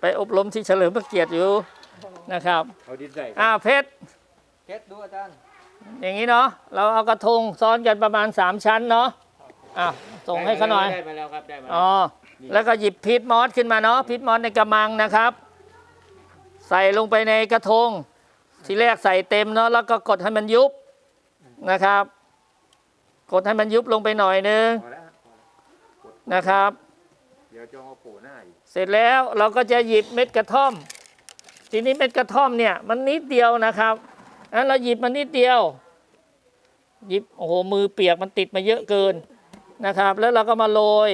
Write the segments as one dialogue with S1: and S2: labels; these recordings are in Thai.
S1: ไปอบรมที่เฉลิมพระเกียรติอยู่นะครับ
S2: เอาดินใส่
S1: อ่าเพชร
S3: เพชรดูอาจารย์
S1: อย่างนี้เนาะเราเอากระทงซ้อนกันประมาณ 3 ชั้นเนาะอะส่งให้เขาหน่อย
S2: ได้มาแล้วครับได้มา
S1: อ๋อแล้วก็หยิบพีทมอสขึ้นมาเนาะพีทมอสในกระมังนะครับ ใส่ลงไปในกระทง ทีแรกใส่เต็มเนาะแล้วก็กดให้มันยุบนะครับ กดให้มันยุบลงไปหน่อยนึง
S2: พอแล้ว
S1: นะครับ
S2: เดี๋ยวจะเอาโผล่หน้าอีก
S1: เสร็จแล้วเราก็จะหยิบเม็ดกระท่อม ทีนี้เม็ดกระท่อมเนี่ยมันนิดเดียวนะครับนั้นเราหยิบมันนิดเดียว หยิบโอ้โหมือเปียกมันติดมาเยอะเกินนะครับ แล้วเราก็มาโรย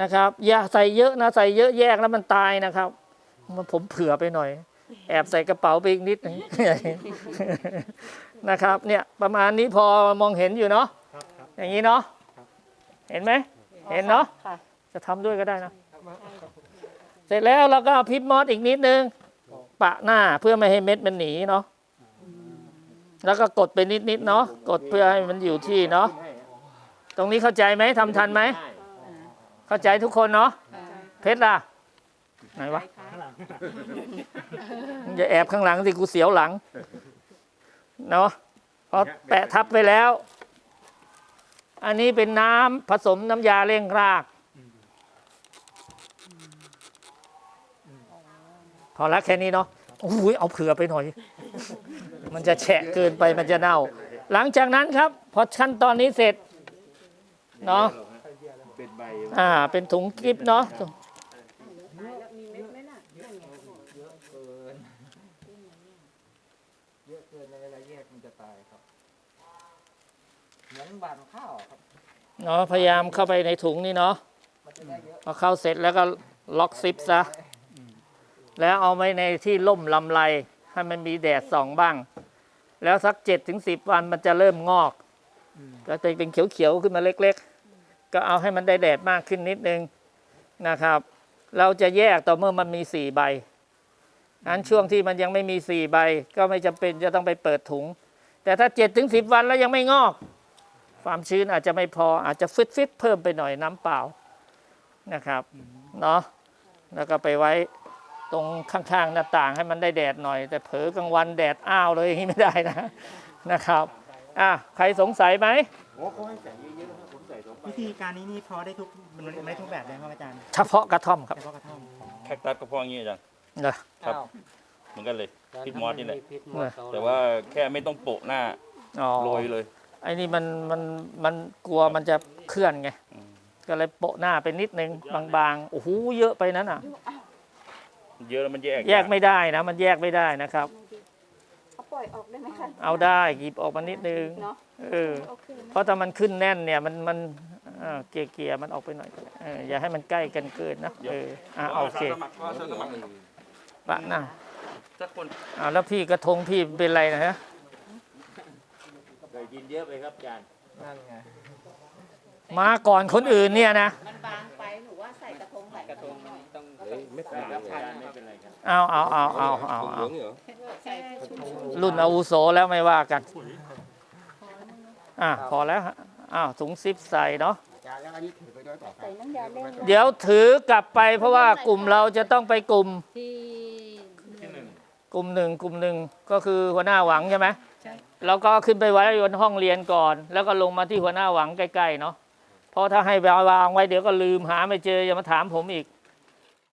S1: นะครับ อย่าใส่เยอะนะใส่เยอะแยกแล้วมันตายนะครับมันผมเผื่อไปหน่อย แอบใส่กระเป๋าไปอีกนิดหนึงนะครับ เนี่ยประมาณนี้พอมองเห็นอยู่เนาะอย่างนี้เนาะเห็นไหม เห็นเนาะ
S4: ค่ะ
S1: จะทำด้วยก็ได้นะเสร็จแล้วเราก็เอาพิมพ์มอสอีกนิดนึงปะหน้าเพื่อไม่ให้เม็ดมันหนีเนาะแล้วก็กดไปนิดๆเนาะกดเพื่อให้มันอยู่ที่เนาะตรงนี้เข้าใจไหมทำทันไหม เข้าใจทุกคนเนาะเพชรล่ะ ไหนวะมึงอย่าแอบข้างหลังสิกูเสียวหลัง เนาะพอแปะทับไปแล้ว อันนี้เป็นน้ำผสมน้ำยาเร่งราก พอละแค่นี้เนาะโอ้ยเอาเผื่อไปหน่อย มันจะแฉะเกินไปมันจะเน่า หลังจากนั้นครับ พอขั้นตอนนี้เสร็จ เนาะ
S2: เป็นใบ
S1: อ่า เป็นถุงกิฟเนาะ
S3: เยอะเกินในเวลาแยกมันจะตายครับ เห มือนหวานข้าวครับ
S1: เนาะพยายามเข้าไปในถุงนี่เนาะ
S3: มันจะได้เยอะ
S1: พอเข้าเสร็จแล้วก็ล็อกซิปซะแล้วเอาไว้ในที่ร่มลำไรให้มันมีแดดส่องบ้าง แล้วสักเจ็ดถึงสิบวันมันจะเริ่มงอกก็จะเป็นเขียวๆขึ้นมาเล็ก ๆ ก็เอาให้มันได้แดดมากขึ้นนิดนึงนะครับ เราจะแยกต่อเมื่อมันมีสี่ใบอันช่วงที่มันยังไม่มีสี่ใบ ก็ไม่จำเป็นจะต้องไปเปิดถุง แต่ถ้าเจ็ดถึงสิบวันแล้วยังไม่งอก ความชื้นอาจจะไม่พออาจจะฟิตฟิตๆเพิ่มไปหน่อยน้ำเปล่านะครับเนาะแล้วก็ไปไว้ตรงข้างๆหน้าต่างให้มันได้แดดหน่อย แต่เผลอกลางวันแดดอ้าวเลยอย่างนี้ไม่ได้นะนะครับอะใครสงสัยไหม
S2: โอ้เขาให้ใส่เยอะๆนะผมใส่สองใบ
S5: วิธีการนี้นี่พอได้ทุกมันได้ทุกแบบเลยครับอาจารย์
S1: เฉพาะกระท่อมครับ
S5: เฉพาะกระท่อม
S6: แคคตัสก็พออย่างนี้อาจารย์
S1: นะ
S6: ครับ
S3: อ้าว
S6: เหมือนกันเลยพิษมอสนี่แหละ
S3: พิษมอสเข
S6: แต่ว่าแค่ไม่ต้องโปะหน้า
S1: อ๋อ
S6: โรยเลย
S1: ไอ้นี่มันมันมันกลัวมันจะเคลื่อนไง
S6: อืม
S1: ก็เลยโปะหน้าไปนิดนึงบางๆโอ้โหเยอะไปนั้นอะ
S6: เยอะแล้วมันแยก
S1: แยกไม่ได้นะ มันแยกไม่ได้นะครับ
S4: เอาปล่อยออกได้ไหมคะ
S1: เอาได้หยิบออกมานิดนึง
S4: เนาะ
S1: เออ
S4: โอเค
S1: เพราะถ้ามันขึ้นแน่นเนี่ยมันมันเอ่อเกลี่ยๆมันออกไปหน่อยก็ได้เอออย่าให้มันใกล้กันเกินนะเอออะโอเค
S6: สมัครก็สมัคร
S1: ปะหน้า
S6: สักคน
S1: อ่าแล้วพี่กระทงพี่เป็นไรนะฮะ
S2: เคย กินเยอะไปครับอาจารย์
S3: นั่นไง
S1: มาก่อนคนอื่นเนี่ยนะ
S4: มันบางไปหนูว่าใส่กระทงใส่กระทงหน่อย
S3: ต้อง
S2: เฮ้ยไม่เป็นไรครับอาจารย์ไม่เป็นไรครับ
S1: เอาเอาเอาเอาเอาเอา
S4: ใส่ชุด
S1: รุ่นอาวุโสแล้วไม่ว่ากันอะพอแล้วฮะอ้าวถุงซิปใส่เนาะ
S4: ใส่น้ำยาเล่น
S1: เดี๋ยวถือกลับไปเพราะว่ากลุ่มเราจะต้องไปกลุ่ม
S4: ที่
S1: กลุ่มหนึ่งกลุ่มหนึ่งก็คือหัวหน้าหวังใช่ไหม เราก็ขึ้นไปไว้บนห้องเรียนก่อน แล้วก็ลงมาที่หัวหน้าหวังใกล้ๆเนาะเพราะถ้าให้วางไว้เดี๋ยวก็ลืมหาไม่เจออย่ามาถามผมอีก